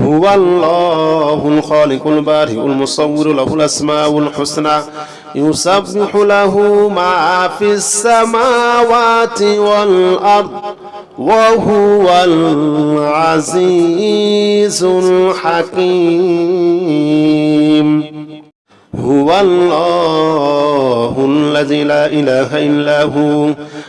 هو الله الخالق البارئ المصور له الأسماء الحسنى يسبح له ما في السماوات والأرض وهو العزيز الحكيم. هو الله الذي لا إله إلا هو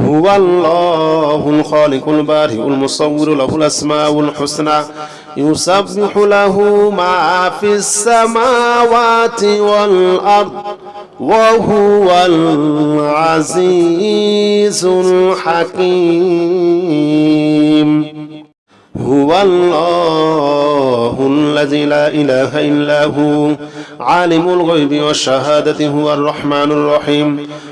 هو الله الخالق البارئ المصور له الأسماء الحسنى يسبح له ما في السماوات والأرض وهو العزيز الحكيم. هو الله الذي لا إله إلا هو عالم الغيب والشهادة هو الرحمن الرحيم.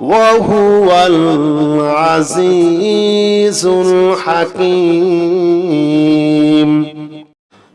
وهو العزيز الحكيم.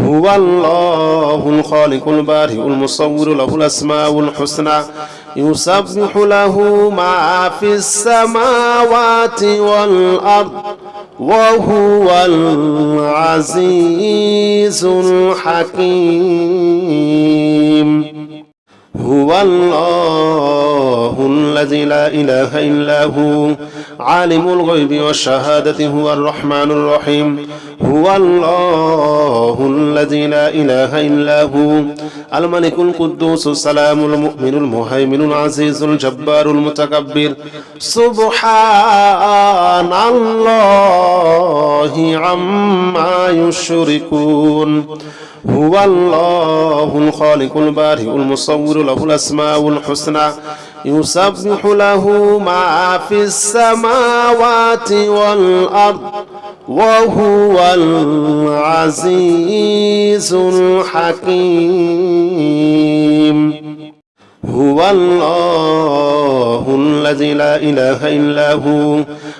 هو الله الخالق البارئ المصور له الأسماء الحسنى يسبح له ما في السماوات والأرض وهو العزيز الحكيم. هو الله الذي لا إله إلا هو عالم الغيب والشهادة هو الرحمن الرحيم هو الله الذي لا إله إلا هو الملك القدوس السلام المؤمن المهيمن العزيز الجبار المتكبر سبحان الله عما يشركون هو الله الخالق البارئ المصور له الأسماء الحسنى يسبح له ما في السماوات والأرض وهو العزيز الحكيم. هو الله الذي لا إله إلا هو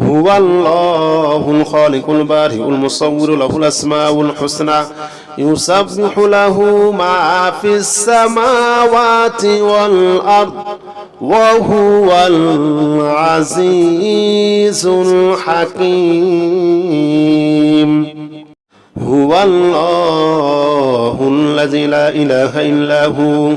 هو الله الخالق البارئ المصور له الأسماء الحسنى يسبح له ما في السماوات والأرض وهو العزيز الحكيم. هو الله الذي لا إله إلا هو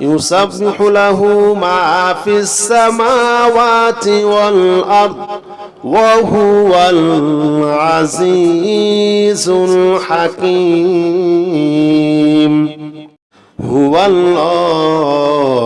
يسبح له ما في السماوات والأرض وهو العزيز الحكيم هو الله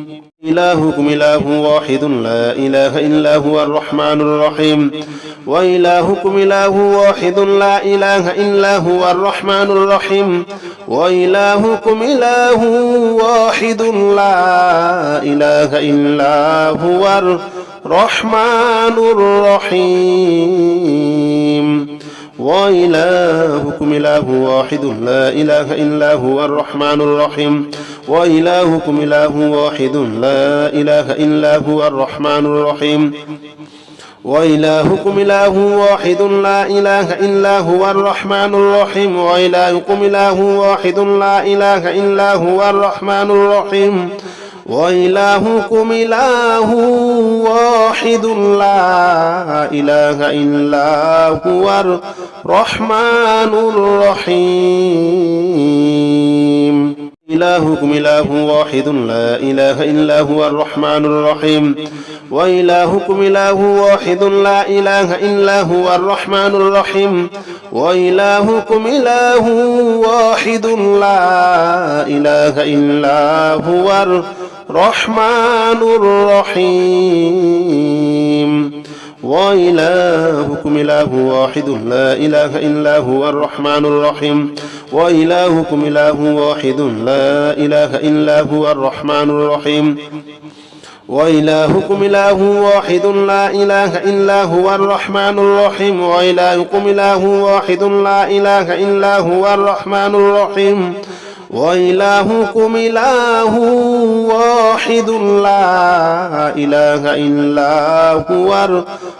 إلهكم إله واحد لا إله إلا هو الرحمن الرحيم. وإلهكم إله واحد لا إله إلا هو الرحمن الرحيم. وإلهكم إله واحد لا إله إلا هو الرحمن الرحيم. وإلهكم إله واحد لا إله إلا هو الرحمن الرحيم. وإلهكم إله واحد لا إله إلا هو الرحمن الرحيم. وإلهكم إله واحد لا إله إلا هو الرحمن الرحيم. وإلهكم إله واحد لا إله إلا هو الرحمن الرحيم. وإلهكم إله واحد لا إله إلا هو الرحمن الرحيم. إلهكم إله واحد لا إله إلا هو الرحمن الرحيم. وإلهكم إله واحد لا إله إلا هو الرحمن الرحيم. وإلهكم إله واحد لا إله إلا هو الرحمن الرحيم. وإلهكم إله واحد لا إله إلا هو الرحمن الرحيم. وإلهكم إله واحد لا إله إلا هو الرحمن الرحيم. وإلهكم إله واحد لا إله إلا هو الرحمن الرحيم. وإلهكم إله واحد لا إله إلا هو الرحمن الرحيم. وإلهكم إله واحد لا إله إلا هو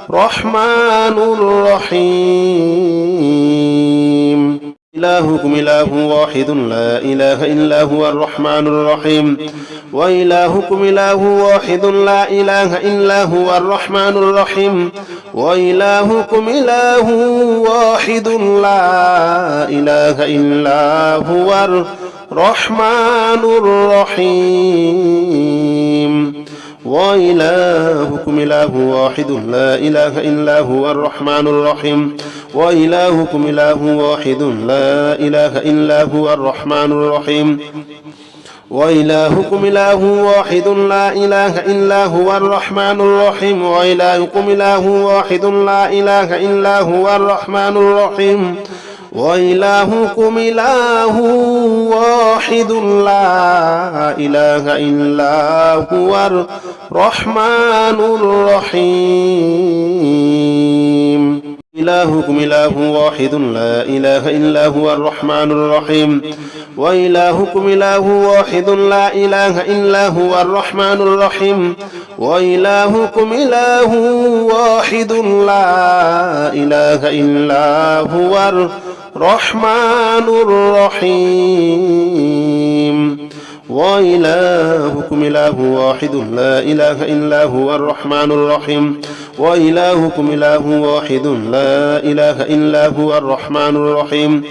الرحمن الرحيم. إلهكم إله واحد لا إله إلا هو الرحمن الرحيم. وإلهكم إله واحد لا إله إلا هو الرحمن الرحيم. وإلهكم إله واحد لا إله إلا هو الرحمن الرحيم. وإلهكم إله واحد لا إله إلا هو الرحمن الرحيم. وإلهكم إله واحد لا إله إلا هو الرحمن الرحيم. وإلهكم إله واحد لا إله إلا هو الرحمن الرحيم. وإلهكم إله واحد لا إله إلا هو الرحمن الرحيم. وإلهكم إله واحد لا إله إلا هو الرحمن الرحيم. إلهكم إله واحد لا إله إلا هو الرحمن الرحيم. وإلهكم إله واحد لا إله إلا هو الرحمن الرحيم. وإلهكم إله واحد لا إله إلا هو الرحمن الرحيم. وإلهكم إله واحد لا إله إلا هو الرحمن الرحيم. وإلهكم إله واحد لا إله إلا هو الرحمن الرحيم.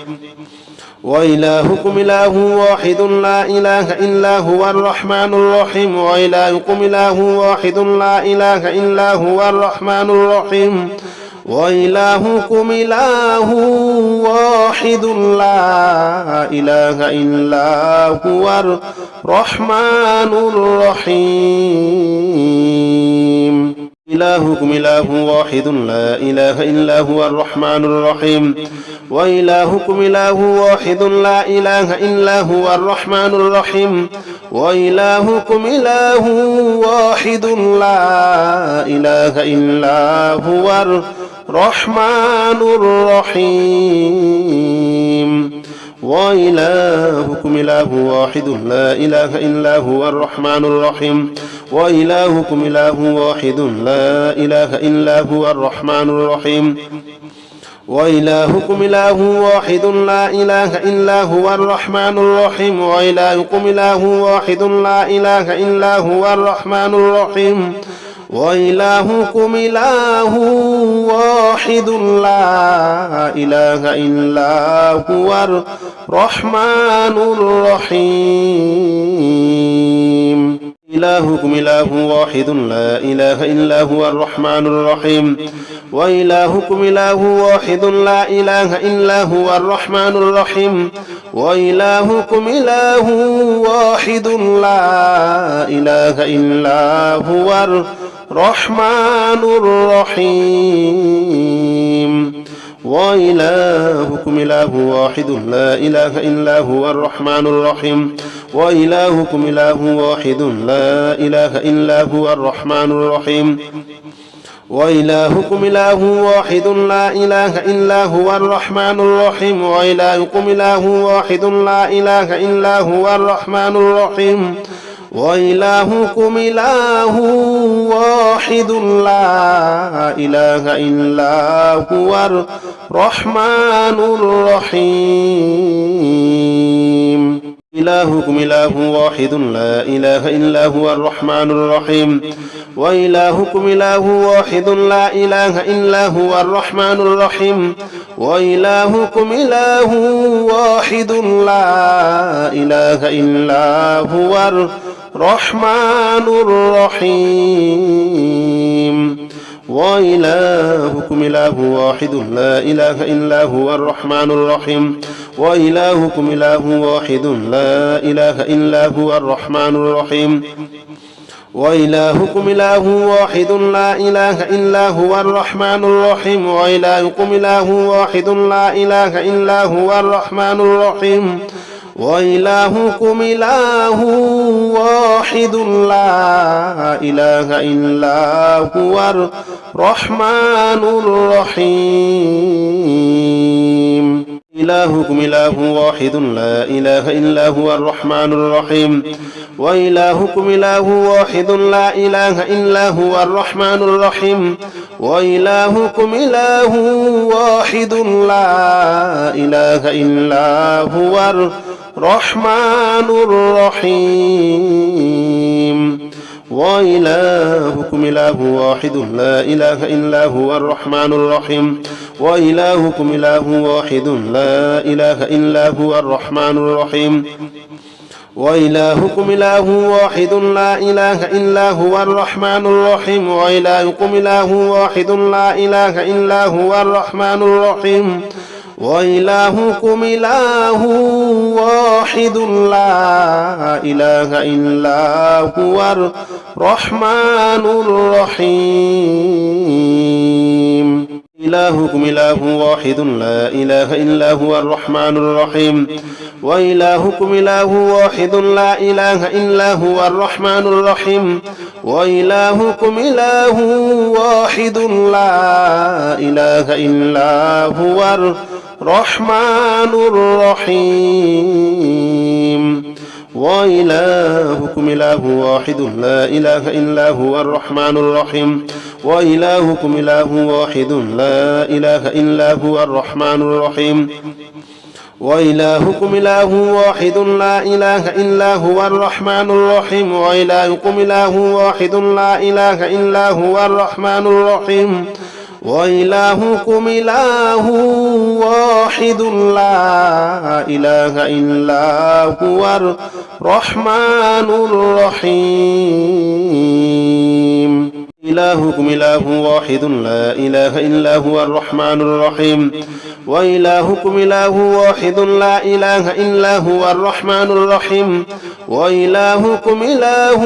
وإلهكم إله واحد لا إله إلا هو الرحمن الرحيم. وإلهكم إله واحد لا إله إلا هو الرحمن الرحيم. وإلهكم إله واحد لا إله إلا هو الرحمن الرحيم. إلهكم إله واحد لا إله إلا هو الرحمن الرحيم. وإلهكم إله واحد لا إله إلا هو الرحمن الرحيم. وإلهكم إله واحد لا إله إلا هو الرحمن الرحيم. وإلهكم إله واحد لا إله إلا هو الرحمن الرحيم. وإلهكم إله واحد لا إله إلا هو الرحمن الرحيم. وإلهكم إله واحد لا إله إلا هو الرحمن الرحيم. وإلهكم إله واحد لا إله إلا هو الرحمن الرحيم. وإلهكم إله واحد لا إله إلا هو الرحمن الرحيم. إلهكم إله واحد لا إله إلا هو الرحمن الرحيم. وإلهكم إله واحد لا إله إلا هو الرحمن الرحيم. وإلهكم إله واحد لا إله إلا هو الرحمن الرحيم. وإلهكم إله واحد لا إله إلا هو الرحمن الرحيم. وإلهكم إله واحد لا إله إلا هو الرحمن الرحيم. وإلهكم إله واحد لا إله إلا هو الرحمن الرحيم. وإلهكم إله واحد لا إله إلا هو الرحمن الرحيم. وإلهكم إله واحد لا إله إلا هو الرحمن الرحيم. إلهكم إله واحد لا إله إلا هو الرحمن الرحيم. وإلهكم إله واحد لا إله إلا هو الرحمن الرحيم. وإلهكم إله واحد لا إله إلا هو الرحمن الرحيم. وإلهكم إله واحد لا إله إلا هو الرحمن الرحيم. وإلهكم إله واحد لا إله إلا هو الرحمن الرحيم. وإلهكم إله واحد لا إله إلا هو الرحمن الرحيم. وإلهكم إله واحد لا إله إلا هو الرحمن الرحيم. وإلهكم إله واحد لا إله إلا هو الرحمن الرحيم. إلهكم إله واحد لا إله إلا هو الرحمن الرحيم. وإلهكم إله واحد لا إله إلا هو الرحمن الرحيم. وإلهكم إله واحد لا إله إلا هو الرحمن الرحيم. وإلهكم إله واحد لا إله إلا هو الرحمن الرحيم. وإلهكم إله واحد لا إله إلا هو الرحمن الرحيم. وإلهكم إله واحد لا إله إلا هو الرحمن الرحيم. وإلهكم إله واحد لا إله إلا هو الرحمن الرحيم. وإلهكم إله واحد لا إله إلا هو الرحمن الرحيم. إلهكم إله واحد لا إله إلا هو الرحمن الرحيم. وإلهكم إله واحد لا إله إلا هو الرحمن الرحيم. وإلهكم إله واحد لا إله إلا هو الرحمن الرحيم. وإلهكم إله واحد لا إله إلا هو الرحمن الرحيم. وإلهكم إله واحد لا إله إلا هو الرحمن الرحيم. وإلهكم إله واحد لا إله إلا هو الرحمن الرحيم. وإلهكم إله واحد لا إله إلا هو الرحمن الرحيم. وإلهكم إله واحد لا إله إلا هو الرحمن الرحيم. إلهكم إله واحد لا إله إلا هو الرحمن الرحيم. وإلهكم إله واحد لا إله إلا هو الرحمن الرحيم. وإلهكم إله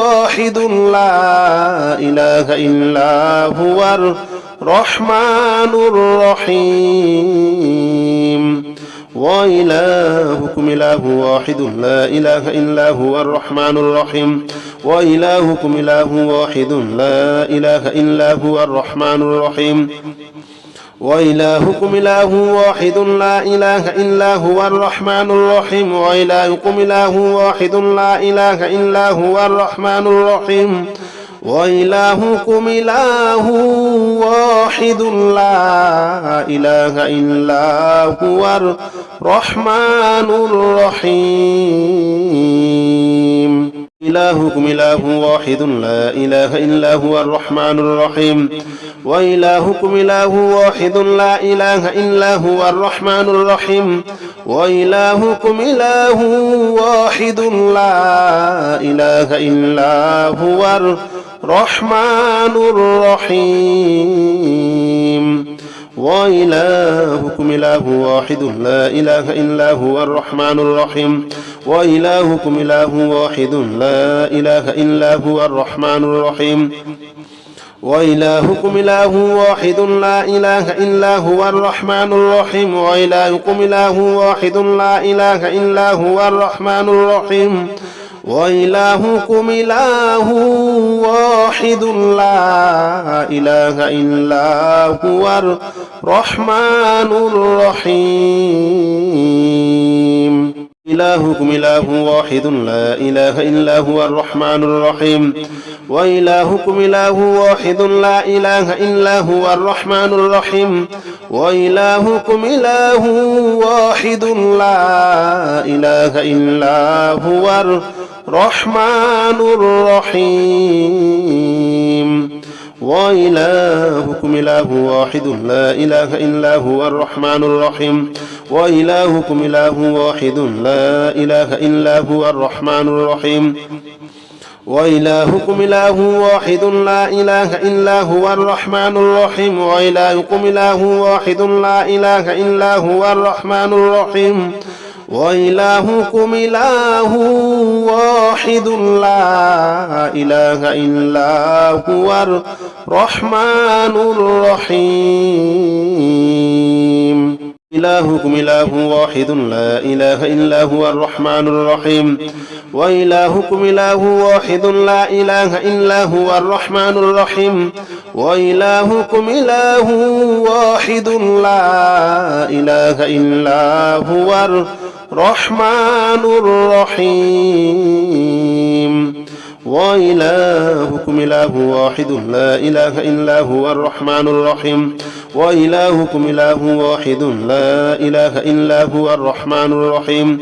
واحد لا إله إلا هو الرحمن الرحيم. وإلهكم إله واحد لا إله إلا هو الرحمن الرحيم. وإلهكم إله واحد لا إله إلا هو الرحمن الرحيم. وإلهكم إله واحد لا إله إلا هو الرحمن الرحيم. وإلهكم إله واحد لا إله إلا هو الرحمن الرحيم. وإلهكم إله واحد لا إله إلا هو الرحمن الرحيم. إلهكم إله واحد لا إله إلا هو الرحمن الرحيم. وإلهكم إله واحد لا إله إلا هو الرحمن الرحيم. وإلهكم إله واحد لا إله إلا هو الرحمن الرحيم. وإلهكم إله واحد لا إله إلا هو الرحمن الرحيم. وإلهكم إله واحد لا إله إلا هو الرحمن الرحيم. وإلهكم إله واحد لا إله إلا هو الرحمن الرحيم. وإلهكم إله واحد لا إله إلا هو الرحمن الرحيم. وإلهكم إله واحد لا إله إلا هو الرحمن الرحيم إلهكم إله واحد لا إله إلا هو الرحمن الرحيم. وإلهكم إله واحد لا إله إلا هو الرحمن الرحيم. وإلهكم إله واحد لا إله إلا هو الرحمن الرحيم. وإلهكم إله واحد لا إله إلا هو الرحمن الرحيم. وإلهكم إله واحد لا إله إلا هو الرحمن الرحيم. وإلهكم إله واحد لا إله إلا هو الرحمن الرحيم. وإلهكم إله واحد لا إله إلا هو الرحمن الرحيم. وإلهكم إله واحد لا إله إلا هو الرحمن الرحيم. إلهكم إله واحد لا إله إلا هو الرحمن الرحيم. وإلهكم إله واحد لا إله إلا هو الرحمن الرحيم. وإلهكم إله واحد لا إله إلا هو الرحمن الرحيم. وإلهكم إله واحد لا إله إلا هو الرحمن الرحيم. وإلهكم إله واحد لا إله إلا هو الرحمن الرحيم.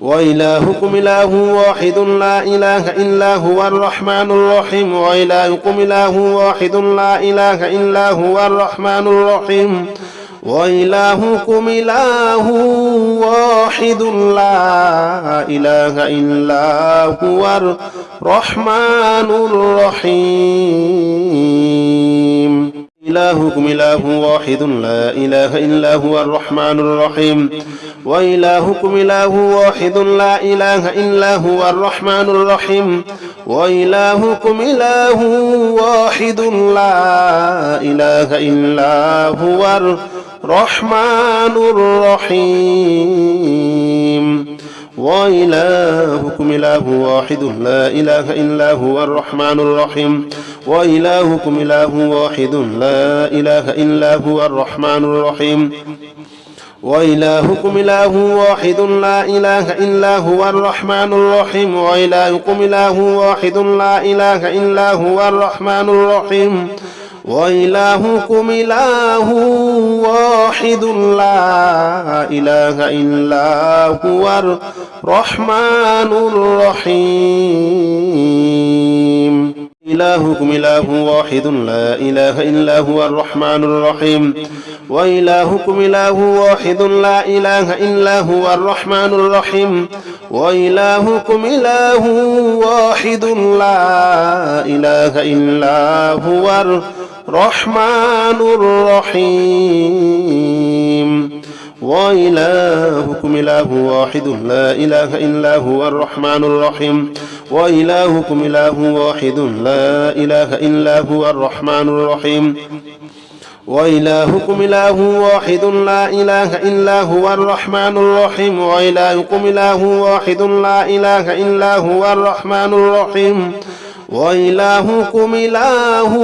وإلهكم إله واحد لا إله إلا هو الرحمن الرحيم. وإلهكم إله واحد لا إله إلا هو الرحمن الرحيم. وإلهكم إله واحد لا إله إلا هو الرحمن الرحيم. إلهكم إله واحد لا إله إلا هو الرحمن الرحيم. وإلهكم إله واحد لا إله إلا هو الرحمن الرحيم. وإلهكم إله واحد لا إله إلا هو الرحمن الرحيم. وإلهكم إله واحد لا إله إلا هو الرحمن الرحيم. وإلهكم إله واحد لا إله إلا هو الرحمن الرحيم. وإلهكم إله واحد لا إله إلا هو الرحمن الرحيم. وإلهكم إله واحد لا إله إلا هو الرحمن الرحيم. وإلهكم إله واحد لا إله إلا هو الرحمن الرحيم. إلهكم إله واحد لا إله إلا هو الرحمن الرحيم. وإلهكم إله واحد لا إله إلا هو الرحمن الرحيم. وإلهكم إله واحد لا إله إلا هو الرحمن الرحيم. وإلهكم إله واحد لا إله إلا هو الرحمن الرحيم. وإلهكم إله واحد لا إله إلا هو الرحمن الرحيم. وإلهكم إله واحد لا إله إلا هو الرحمن الرحيم. وإلهكم إله واحد لا إله إلا هو الرحمن الرحيم. وإلهكم إله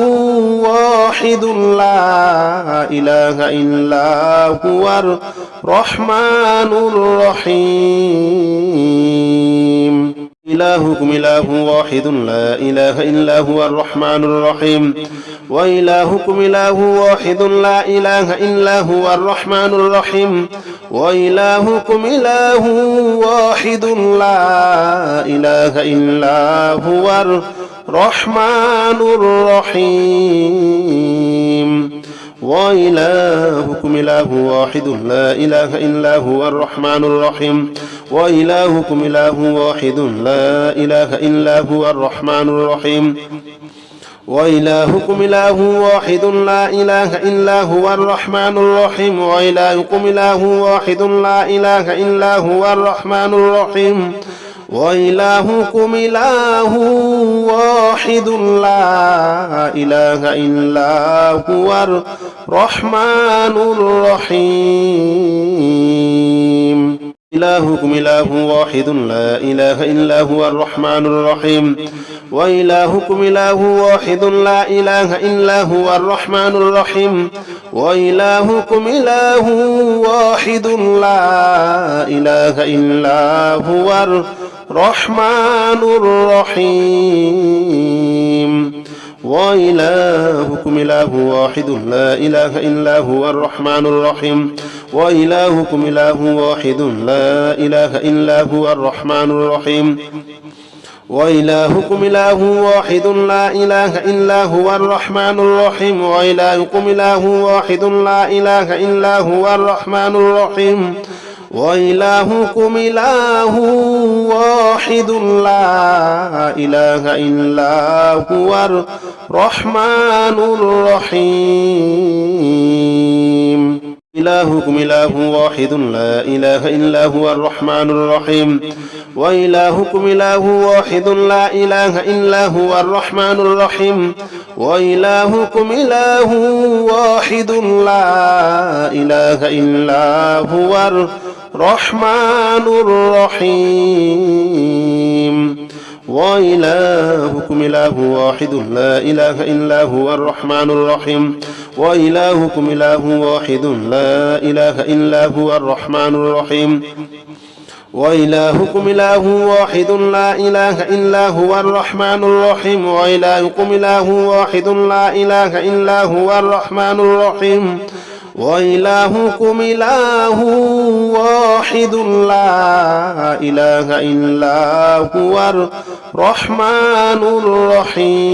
واحد لا إله إلا هو الرحمن الرحيم. إلهكم إله واحد لا إله إلا هو الرحمن الرحيم. وإلهكم إله واحد لا إله إلا هو الرحمن الرحيم. وإلهكم إله واحد لا إله إلا هو الرحمن الرحيم. وإلهكم إله واحد لا إله إلا هو الرحمن الرحيم. وإلهكم إله واحد لا إله إلا هو الرحمن الرحيم. وإلهكم إله واحد لا إله إلا هو الرحمن الرحيم. وإلهكم إله واحد لا إله إلا هو الرحمن الرحيم. وإلهكم إله واحد لا إله إلا هو الرحمن الرحيم. إلهكم إله واحد لا إله إلا هو الرحمن الرحيم. وإلهكم إله واحد لا إله إلا هو الرحمن الرحيم. وإلهكم إله واحد لا إله إلا هو الرحمن الرحيم. وإلهكم إله واحد لا إله إلا هو الرحمن الرحيم. وإلهكم إله واحد لا إله إلا هو الرحمن الرحيم. وإلهكم إله واحد لا إله إلا هو الرحمن الرحيم. وإلهكم إله واحد لا إله إلا هو الرحمن الرحيم. وإلهكم إله واحد لا إله إلا هو الرحمن الرحيم. إلهكم إله واحد لا إله إلا هو الرحمن الرحيم. وإلهكم إله واحد لا إله إلا هو الرحمن الرحيم. وإلهكم إله واحد لا إله إلا هو الرحمن الرحيم. وإلهكم إله واحد لا إله إلا هو الرحمن الرحيم. وإلهكم إله واحد لا إله إلا هو الرحمن الرحيم. وإلهكم إله واحد لا إله إلا هو الرحمن الرحيم. وإلهكم إله واحد لا إله إلا هو الرحمن الرحيم. وإلهكم إله واحد لا إله إلا هو الرحمن الرحيم.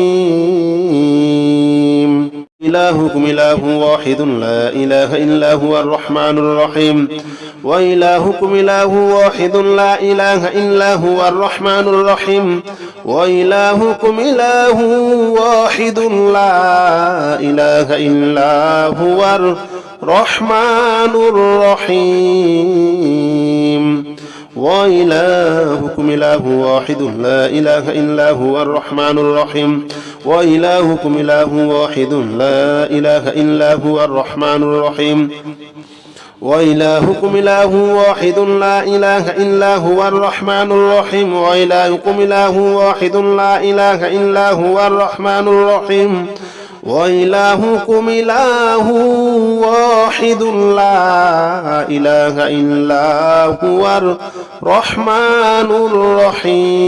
إلهكم إله واحد لا إله إلا هو الرحمن الرحيم. وإلهكم إله واحد لا إله إلا هو الرحمن الرحيم. وإلهكم إله واحد لا إله إلا هو الرحمن الرحيم. وإلهكم إله واحد لا إله إلا هو الرحمن الرحيم. وإلهكم إله واحد لا إله إلا هو الرحمن الرحيم. وإلهكم إله واحد لا إله إلا هو الرحمن الرحيم. وإلهكم إله واحد لا إله إلا هو الرحمن الرحيم. وإلهكم إله واحد لا إله إلا هو الرحمن الرحيم.